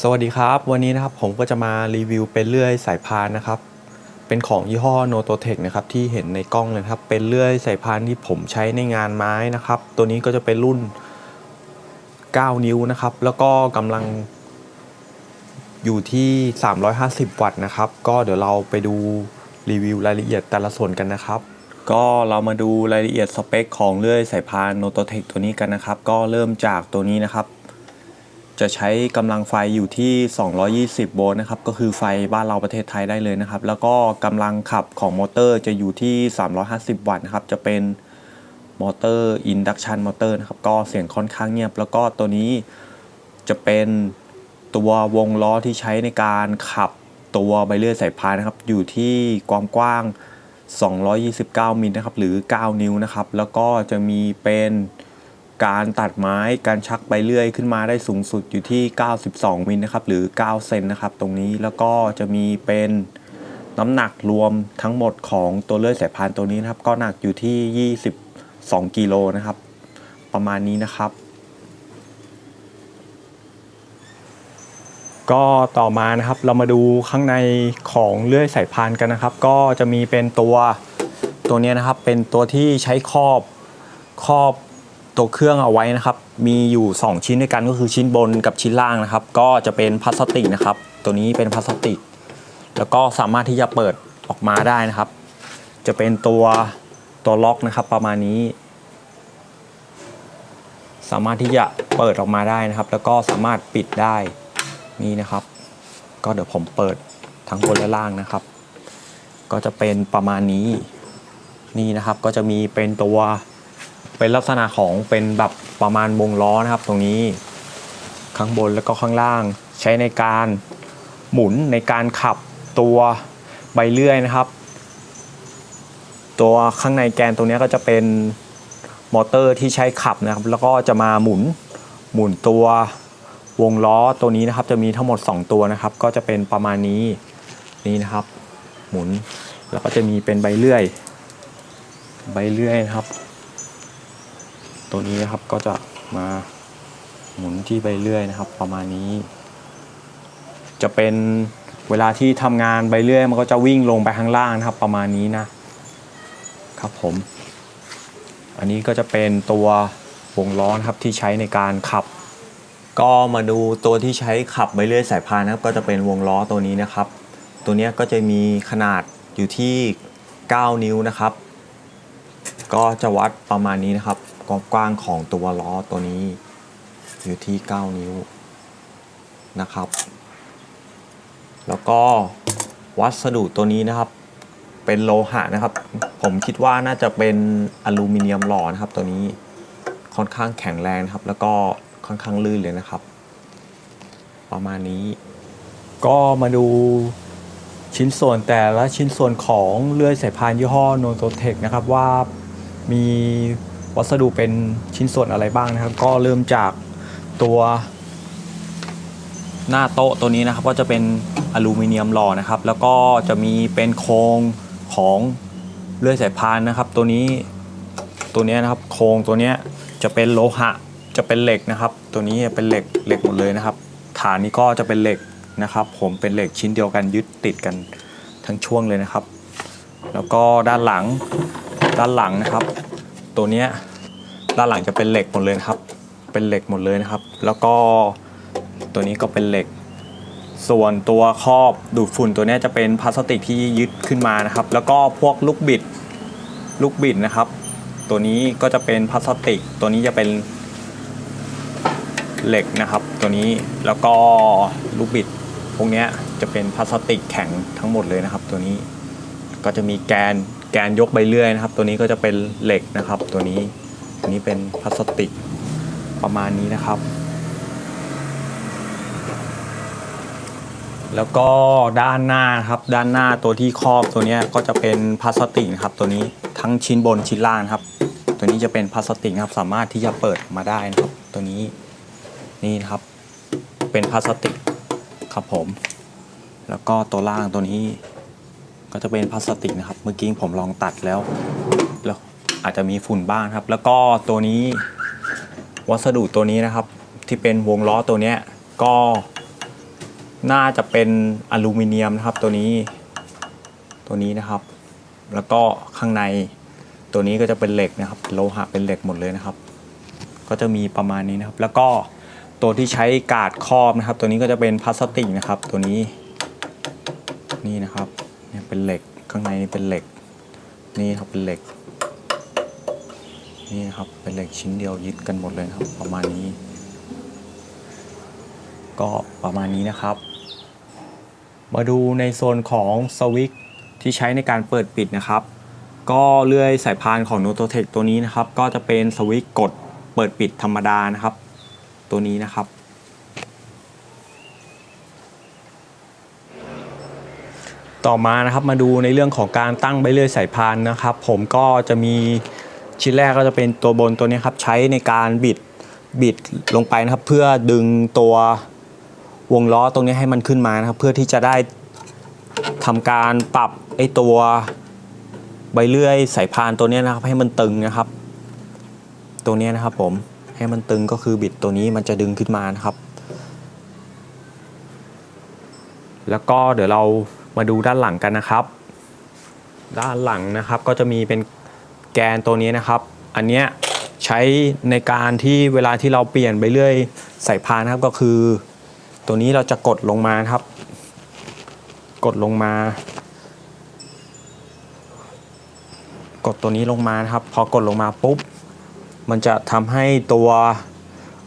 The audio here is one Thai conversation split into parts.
สวัสดีครับ วันนี้นะครับผมก็จะมารีวิวเป็นเลื่อยสายพานนะครับ เป็นของยี่ห้อ n o t o t e c h นะครับที่เห็นในกล้องเลยนะครับ เป็นเลื่อยสายพานที่ผมใช้ในงานไม้นะครับ ตัวนี้ก็จะเป็นรุ่น 9 นิ้วนะครับ แล้วก็กำลังอยู่ที่ 350 วัตต์นะครับ ก็เดี๋ยวเราไปดูรีวิวรายละเอียดแต่ละส่วนกันนะครับ ก็เรามาดูรายละเอียดสเปคของเลื่อยสายพาน n o t o t e c h ตัวนี้กันนะครับ ก็เริ่มจากตัวนี้นะครับ จะใช้กำลังไฟอยู่ที่ 220 โวลต์นะครับ ก็คือไฟบ้านเราประเทศไทยได้เลยนะครับ แล้วก็กำลังขับของมอเตอร์จะอยู่ที่ 350 วัตต์นะครับ จะเป็นมอเตอร์อินดักชันมอเตอร์นะครับ ก็เสียงค่อนข้างเงียบ แล้วก็ตัวนี้จะเป็นตัววงล้อที่ใช้ในการขับตัวใบเลื่อยสายพานนะครับ อยู่ที่ความกว้าง 229 มิลนะครับ หรือ 9 นิ้วนะครับ แล้วก็จะมีเป็น การตัดไม้การชักใบเลื่อยขึ้นมาได้สูงสุดอยู่ที่ 92 มิลนะครับหรือ 9 เซนนะครับตรงนี้แล้วก็จะมีเป็นน้ำหนักรวมทั้งหมดของตัวเลื่อยสายพานตัวนี้นะครับ ก็หนักอยู่ที่ 22 กิโลนะครับ ประมาณนี้นะครับ ก็ต่อมานะครับเรามาดูข้างในของเลื่อยสายพานกันนะครับ ก็จะมีเป็นตัวตัวนี้นะครับเป็นตัวที่ใช้ครอบครอบ ตัวเครื่องเอาไว้นะครับ มีอยู่ 2 ชิ้นด้วยกันก็คือชิ้นบนกับชิ้นล่างนะครับ ก็จะเป็นพลาสติกนะครับ ตัวนี้เป็นพลาสติก แล้วก็สามารถที่จะเปิดออกมาได้นะครับ จะเป็นตัวตัวล็อกนะครับ ประมาณนี้ สามารถที่จะเปิดออกมาได้นะครับ แล้วก็สามารถปิดได้นี่นะครับ ก็เดี๋ยวผมเปิดทั้งบนและล่างนะครับ ก็จะเป็นประมาณนี้นี่นะครับ ก็จะมีเป็นตัว เป็นลักษณะของเป็นแบบประมาณวงล้อนะครับตรงนี้ ข้างบนแล้วก็ข้างล่าง ใช้ในการหมุนในการขับตัวใบเลื่อยนะครับ ตัวข้างในแกนตรงนี้ก็จะเป็นมอเตอร์ที่ใช้ขับนะครับ แล้วก็จะมาหมุนหมุนตัววงล้อตัวนี้นะครับ จะมีทั้งหมด 2 ตัวนะครับ ก็จะเป็นประมาณนี้นี่นะครับ หมุนแล้วก็จะมีเป็นใบเลื่อย ใบเลื่อยนะครับ ตัวนี้นะครับก็จะมาหมุนที่ใบเลื่อยนะครับ ประมาณนี้ จะเป็นเวลาที่ทำงานใบเลื่อยมันก็จะวิ่งลงไปข้างล่างนะครับ ประมาณนี้นะครับผม อันนี้ก็จะเป็นตัววงล้อนะครับที่ใช้ในการขับ ก็มาดูตัวที่ใช้ขับใบเลื่อยสายพานนะครับ ก็จะเป็นวงล้อตัวนี้นะครับ ตัวนี้ก็จะมีขนาดอยู่ที่ 9 นิ้วนะครับ ก็จะวัดประมาณนี้นะครับความกว้างของตัวล้อตัวนี้ อยู่ที่ 9 นิ้วนะครับ แล้วก็วัสดุตัวนี้นะครับ เป็นโลหะนะครับ ผมคิดว่าน่าจะเป็นอลูมิเนียมหล่อนะครับ ตัวนี้ค่อนข้างแข็งแรงนะครับ แล้วก็ค่อนข้างลื่นเลยนะครับ ประมาณนี้ ก็มาดูชิ้นส่วนแต่ละชิ้นส่วนของเลื่อยสายพานยี่ห้อโนโตเทคนะครับว่า มีวัสดุเป็นชิ้นส่วนอะไรบ้างนะครับ ก็เริ่มจากตัวหน้าโต๊ะตัวนี้นะครับก็จะเป็นอลูมิเนียมหล่อนะครับ แล้วก็จะมีเป็นโครงของเลื่อยสายพานนะครับ ตัวนี้ตัวนี้นะครับโครงตัวนี้จะเป็นโลหะจะเป็นเหล็กนะครับ ตัวนี้เป็นเหล็กเหล็กหมดเลยนะครับ ฐานนี้ก็จะเป็นเหล็กนะครับ ผมเป็นเหล็กชิ้นเดียวกันยึดติดกันทั้งช่วงเลยนะครับ แล้วก็ด้านหลัง ด้านหลังนะครับ ตัวเนี้ยด้านหลังจะเป็นเหล็กหมดเลยครับ เป็นเหล็กหมดเลยนะครับ แล้วก็ตัวนี้ก็เป็นเหล็ก ส่วนตัวครอบดูดฝุ่นตัวนี้จะเป็นพลาสติกที่ยึดขึ้นมานะครับ แล้วก็พวกลูกบิดลูกบิดนะครับ ตัวนี้ก็จะเป็นพลาสติก ตัวนี้จะเป็นเหล็กนะครับ ตัวนี้แล้วก็ลูกบิด พวกนี้จะเป็นพลาสติกแข็งทั้งหมดเลยนะครับ ตัวนี้ก็จะมีแกน แกนยกใบเลื่อยนะครับ ตัวนี้ก็จะเป็นเหล็กนะครับ ตัวนี้ตัวนี้เป็นพลาสติกประมาณนี้นะครับ แล้วก็ด้านหน้าครับด้านหน้าตัวที่ครอบตัวนี้ก็จะเป็นพลาสติกนะครับตัวนี้ทั้งชิ้นบนชิ้นล่างครับ ตัวนี้จะเป็นพลาสติกครับสามารถที่จะเปิดออกมาได้นะครับ ตัวนี้นี่นะครับ เป็นพลาสติกครับผม แล้วก็ตัวล่างตัวนี้ ก็จะเป็นพลาสติกนะครับ เมื่อกี้ผมลองตัดแล้วแล้วอาจจะมีฝุ่นบ้างครับ แล้วก็ตัวนี้วัสดุตัวนี้นะครับ ที่เป็นวงล้อตัวเนี้ยก็น่าจะเป็นอลูมิเนียมนะครับตัวนี้ตัวนี้นะครับ แล้วก็ข้างในตัวนี้ก็จะเป็นเหล็กนะครับ โลหะเป็นเหล็กหมดเลยนะครับ ก็จะมีประมาณนี้นะครับ แล้วก็ตัวที่ใช้กาดครอบนะครับ ตัวนี้ก็จะเป็นพลาสติกนะครับ ตัวนี้นี่นะครับ เป็นเหล็ก ข้างในนี่เป็นเหล็ก นี่ครับเป็นเหล็ก นี่ครับเป็นเหล็กชิ้นเดียวยึดกันหมดเลยครับ ประมาณนี้ ก็ประมาณนี้นะครับ มาดูในโซนของสวิตช์ที่ใช้ในการเปิดปิดนะครับ ก็เลื่อยสายพานของ n o t o t e c h ตัวนี้นะครับ ก็จะเป็นสวิตช์กดเปิดปิดธรรมดานะครับ ตัวนี้นะครับ ต่อมานะครับมาดูในเรื่องของการตั้งใบเลื่อยสายพานนะครับ ผมก็จะมีชิ้นแรกก็จะเป็นตัวบนตัวนี้ครับใช้ในการบิดบิดลงไปนะครับ เพื่อดึงตัววงล้อตรงนี้ให้มันขึ้นมานะครับ เพื่อที่จะได้ทำการปรับไอ้ตัวใบเลื่อยสายพานตัวนี้นะครับ ให้มันตึงนะครับ ตัวนี้นะครับผมให้มันตึงก็คือบิดตัวนี้มันจะดึงขึ้นมานะครับ แล้วก็เดี๋ยวเรา มาดูด้านหลังกันนะครับ ด้านหลังนะครับก็จะมีเป็นแกนตัวนี้นะครับ อันเนี้ยใช้ในการที่เวลาที่เราเปลี่ยนไปเรื่อยสายพานนะครับก็คือ ตัวนี้เราจะกดลงมาครับ กดลงมา กดตัวนี้ลงมาครับ พอกดลงมาปุ๊บ มันจะทำให้ตัว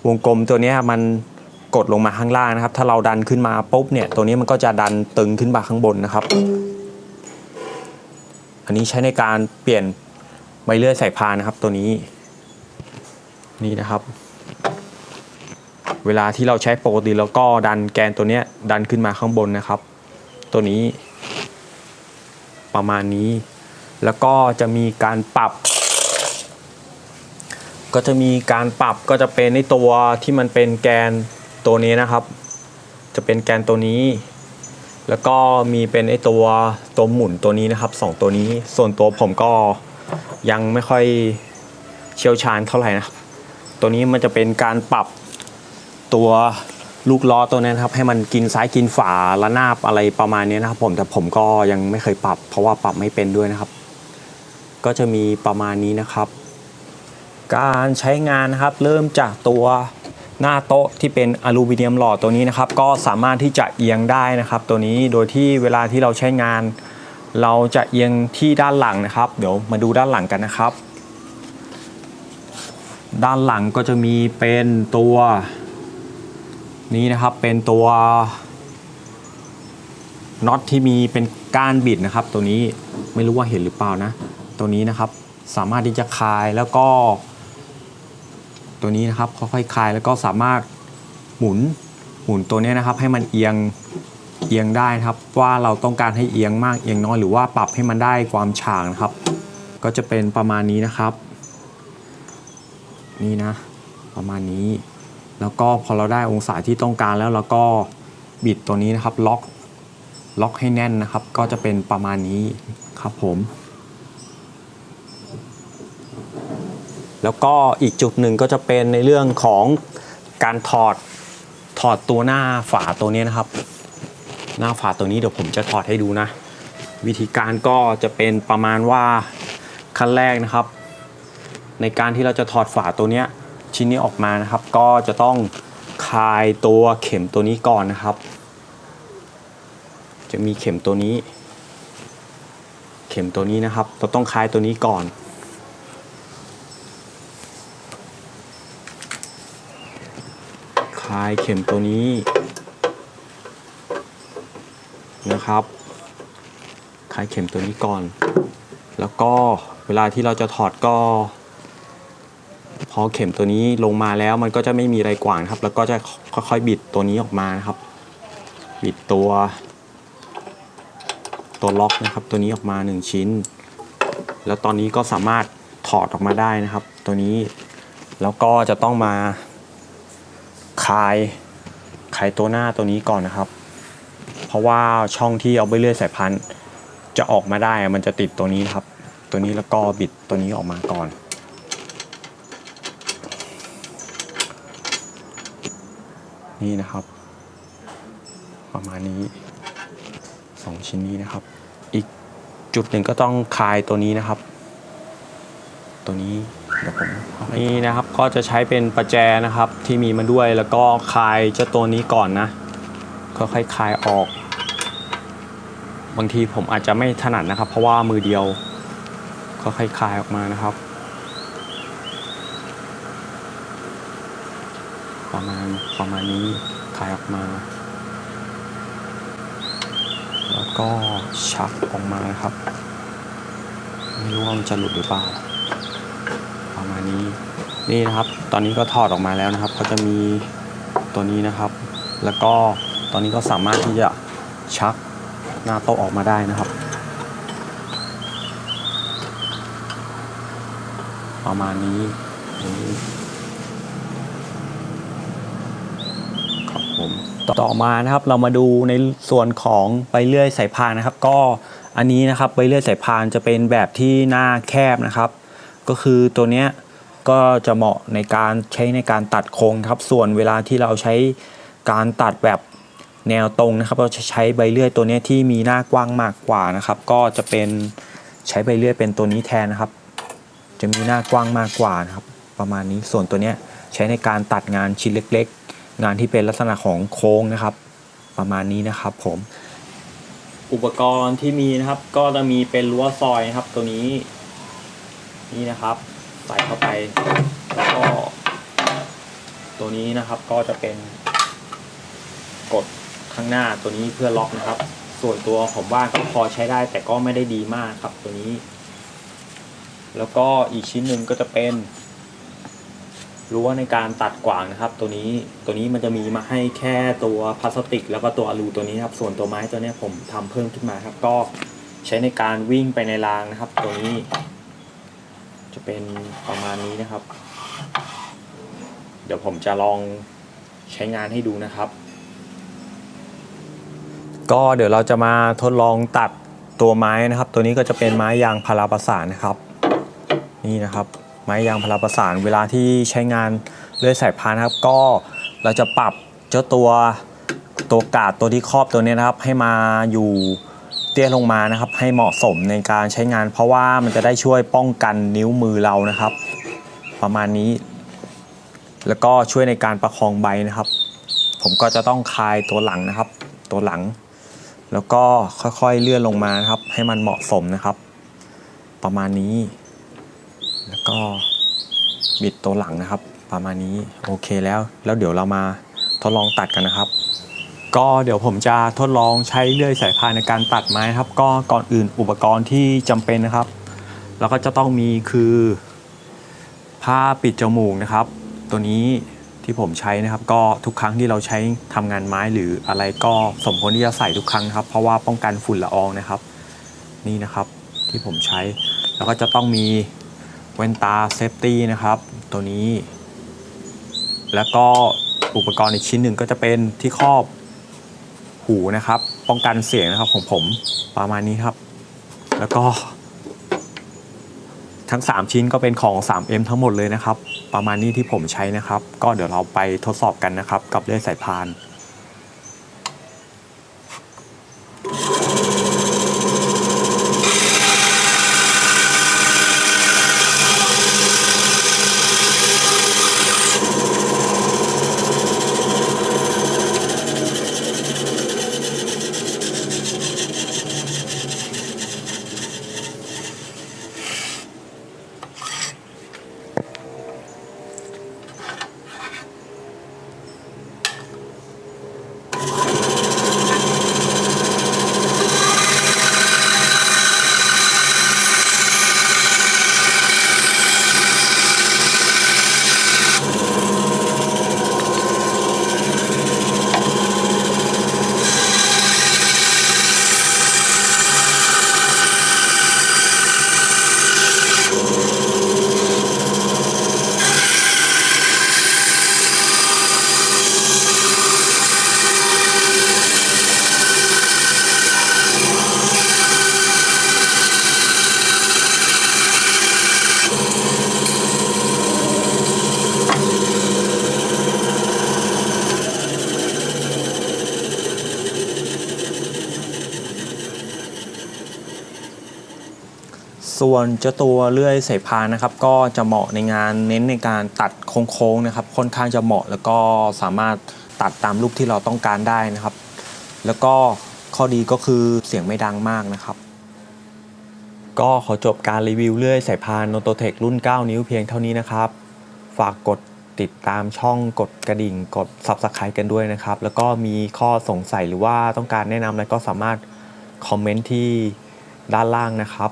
วงกลมตัวนี้มัน กดลงมาข้างล่างนะครับ ถ้าเราดันขึ้นมาปุ๊บเนี่ยตัวนี้มันก็จะดันตึงขึ้นมาข้างบนนะครับ อันนี้ใช้ในการเปลี่ยนใบเลื่อยสายพานนะครับตัวนี้ นี่นะครับ เวลาที่เราใช้ปกติแล้วก็ดันแกนตัวเนี้ยดันขึ้นมาข้างบนนะครับ ตัวนี้ ประมาณนี้ แล้วก็จะมีการปรับ ก็จะมีการปรับก็จะเป็นในตัวที่มันเป็นแกน ตัวนี้นะครับ จะเป็นแกนตัวนี้ แล้วก็มีเป็นไอตัวตัวหมุนตัวนี้นะครับสองตัวนี้ ส่วนตัวผมก็ยังไม่ค่อยเชี่ยวชาญเท่าไหร่นะครับ ตัวนี้มันจะเป็นการปรับตัวลูกล้อตัวนี้นครับให้มันกินซ้ายกินฝาละนาบอะไรประมาณนี้นะครับ ผมแต่ผมก็ยังไม่เคยปรับ เพราะว่าปรับไม่เป็นด้วยนะครับ ก็จะมีประมาณนี้นะครับ การใช้งานนะครับเริ่มจากตัว หน้าโต๊ะที่เป็นอลูมิเนียมหล่อตัวนี้นะครับ ก็สามารถที่จะเอียงได้นะครับ ตัวนี้โดยที่เวลาที่เราใช้งาน เราจะเอียงที่ด้านหลังนะครับ เดี๋ยวมาดูด้านหลังกันนะครับ ด้านหลังก็จะมีเป็นตัว นี้นะครับเป็นตัวน็อตที่มีเป็นก้านบิดนะครับ ตัวนี้ไม่รู้ว่าเห็นหรือเปล่านะ ตัวนี้นะครับสามารถที่จะคลายแล้วก็ ตัวนี้นะครับค่อยๆคลายแล้วก็สามารถหมุนหมุนตัวนี้นะครับให้มันเอียงเอียงได้นะครับว่าเราต้องการให้เอียงมากเอียงน้อยหรือว่าปรับให้มันได้ความฉางนะครับ ก็จะเป็นประมาณนี้นะครับ นี่นะ ประมาณนี้ แล้วก็พอเราได้องศาที่ต้องการแล้วเราก็บิดตัวนี้นะครับล็อกล็อกให้แน่นนะครับ ก็จะเป็นประมาณนี้ครับผม แล้วก็อีกจุดหนึ่งก็จะเป็นในเรื่องของการถอดถอดตัวหน้าฝาตัวนี้นะครับ หน้าฝาตัวนี้เดี๋ยวผมจะถอดให้ดูนะ วิธีการก็จะเป็นประมาณว่าขั้นแรกนะครับ ในการที่เราจะถอดฝาตัวนี้ชิ้นนี้ออกมานะครับ ก็จะต้องคลายตัวเข็มตัวนี้ก่อนนะครับ จะมีเข็มตัวนี้ เข็มตัวนี้นะครับ เราต้องคลายตัวนี้ก่อน คลายเข็มตัวนี้นะครับคลายเข็มตัวนี้ก่อน แล้วก็เวลาที่เราจะถอดก็ พอเข็มตัวนี้ลงมาแล้วมันก็จะไม่มีอะไรกว่างครับ แล้วก็จะค่อยๆบิดตัวนี้ออกมานะครับ บิดตัว ตัวล็อกนะครับ ตัวนี้ออกมา 1 ชิ้น แล้วตอนนี้ก็สามารถถอดออกมาได้นะครับ ตัวนี้แล้วก็จะต้องมา คายคายตัวหน้าตัวนี้ก่อนนะครับ เพราะว่าช่องที่เอาไปเลื่อยสายพันธุ์จะออกมาได้มันจะติดตัวนี้ครับ ตัวนี้แล้วก็บิดตัวนี้ออกมาก่อนนี่นะครับ ประมาณนี้สองชิ้นนี้นะครับ อีกจุดหนึ่งก็ต้องคลายตัวนี้นะครับ ตัวนี้ เดี๋ยวผมเอาให้นี่นะครับก็จะใช้เป็นประแจนะครับที่มีมาด้วยแล้วก็คลายเจ้าตัวนี้ก่อนนะค่อยๆคลายออก บางทีผมอาจจะไม่ถนัดนะครับ เพราะว่ามือเดียวก็ค่อยๆคลายออกมานะครับ ประมาณประมาณนี้คลายออกมา แล้วก็ชักออกมานะครับ ไม่รู้ว่ามันจะหลุดหรือเปล่า นี้นี่นะครับ ตอนนี้ก็ถอดออกมาแล้วนะครับ ก็จะมีตัวนี้นะครับ แล้วก็ตอนนี้ก็สามารถที่จะชักหน้าโต๊ะออกมาได้นะครับ ประมาณนี้นี่ครับผมต่อมานะครับเรามาดูในส่วนของใบเลื่อยสายพานนะครับ ก็อันนี้นะครับใบเลื่อยสายพานจะเป็นแบบที่หน้าแคบนะครับ ก็คือตัวเนี้ย ก็จะเหมาะในการใช้ในการตัดโค้งครับ ส่วนเวลาที่เราใช้การตัดแบบแนวตรงนะครับ เราจะใช้ใบเลื่อยตัวนี้ที่มีหน้ากว้างมากกว่านะครับ ก็จะเป็นใช้ใบเลื่อยเป็นตัวนี้แทนนะครับ จะมีหน้ากว้างมากกว่านะครับ ประมาณนี้ส่วนตัวนี้ใช้ในการตัดงานชิ้นเล็ก ๆ งานที่เป็นลักษณะของโค้งนะครับ ประมาณนี้นะครับ ผมอุปกรณ์ที่มีนะครับ ก็จะมีเป็นรั้วซอยนะครับ ตัวนี้นี่นะครับ ใส่เข้าไป แล้วก็ ตัวนี้นะครับก็จะเป็น กดข้างหน้าตัวนี้เพื่อล็อกนะครับ ส่วนตัวผมว่าก็พอใช้ได้แต่ก็ไม่ได้ดีมากครับตัวนี้ แล้วก็อีกชิ้นหนึ่งก็จะเป็นรั้วในการตัดกวางนะครับ ตัวนี้ตัวนี้มันจะมีมาให้แค่ตัวพลาสติก แล้วก็ตัวอลูตัวนี้ครับ ส่วนตัวไม้ตัวนี้ผมทำเพิ่มขึ้นมาครับ ก็ใช้ในการวิ่งไปในรางนะครับ ตัวนี้ จะเป็นประมาณนี้นะครับ เดี๋ยวผมจะลองใช้งานให้ดูนะครับ ก็เดี๋ยวเราจะมาทดลองตัดตัวไม้นะครับ ตัวนี้ก็จะเป็นไม้ยางพาราประสานนะครับ นี่นะครับ ไม้ยางพาราประสานเวลาที่ใช้งานเลื่อยสายพานครับ ก็เราจะปรับเจ้าตัวตัวกาดตัวที่ครอบตัวนี้นะครับ ให้มาอยู่ เตี้ยลงมานะครับ ให้เหมาะสมในการใช้งาน เพราะว่ามันจะได้ช่วยป้องกันนิ้วมือเรานะครับ ประมาณนี้ แล้วก็ช่วยในการประคองใบนะครับ ผมก็จะต้องคลายตัวหลังนะครับ ตัวหลัง แล้วก็ค่อยๆเลื่อนลงมานะครับ ให้มันเหมาะสมนะครับ ประมาณนี้ แล้วก็บิดตัวหลังนะครับ ประมาณนี้โอเคแล้ว แล้วเดี๋ยวเรามาทดลองตัดกันนะครับ ก็เดี๋ยวผมจะทดลองใช้เลื่อยสายพานในการตัดไม้ครับ ก็ก่อนอื่นอุปกรณ์ที่จำเป็นนะครับเราก็จะต้องมีคือ ผ้าปิดจมูกนะครับ ตัวนี้ที่ผมใช้นะครับ ก็ทุกครั้งที่เราใช้ทำงานไม้หรืออะไรก็สมควรที่จะใส่ทุกครั้งครับ เพราะว่าป้องกันฝุ่นละอองนะครับ นี่นะครับที่ผมใช้ แล้วก็จะต้องมีแว่นตาเซฟตี้นะครับ ตัวนี้ แล้วก็อุปกรณ์อีกชิ้นหนึ่งก็จะเป็นที่ครอบ หูนะครับ ป้องกันเสียงนะครับของผมประมาณนี้ครับ แล้วก็ ทั้ง 3 ชิ้นก็เป็นของ 3M ทั้งหมดเลยนะครับ ประมาณนี้ที่ผมใช้นะครับ ก็เดี๋ยวเราไปทดสอบกันนะครับ กับเลื่อยสายพานน ส่วนเจ้าตัวเลื่อยสายพานนะครับ ก็จะเหมาะในงานเน้นในการตัดโค้งๆนะครับ ค่อนข้างจะเหมาะแล้วก็สามารถตัดตามรูปที่เราต้องการได้นะครับ แล้วก็ข้อดีก็คือเสียงไม่ดังมากนะครับ ก็ขอจบการรีวิวเลื่อยสายพานโนโตเทครุ่น 9 นิ้วเพียงเท่านี้นะครับ ฝากกดติดตามช่องกดกระดิ่ง กด Subscribe กันด้วยนะครับ แล้วก็มีข้อสงสัยหรือว่าต้องการแนะนำอะไรก็สามารถคอมเมนต์ที่ด้านล่างนะครับ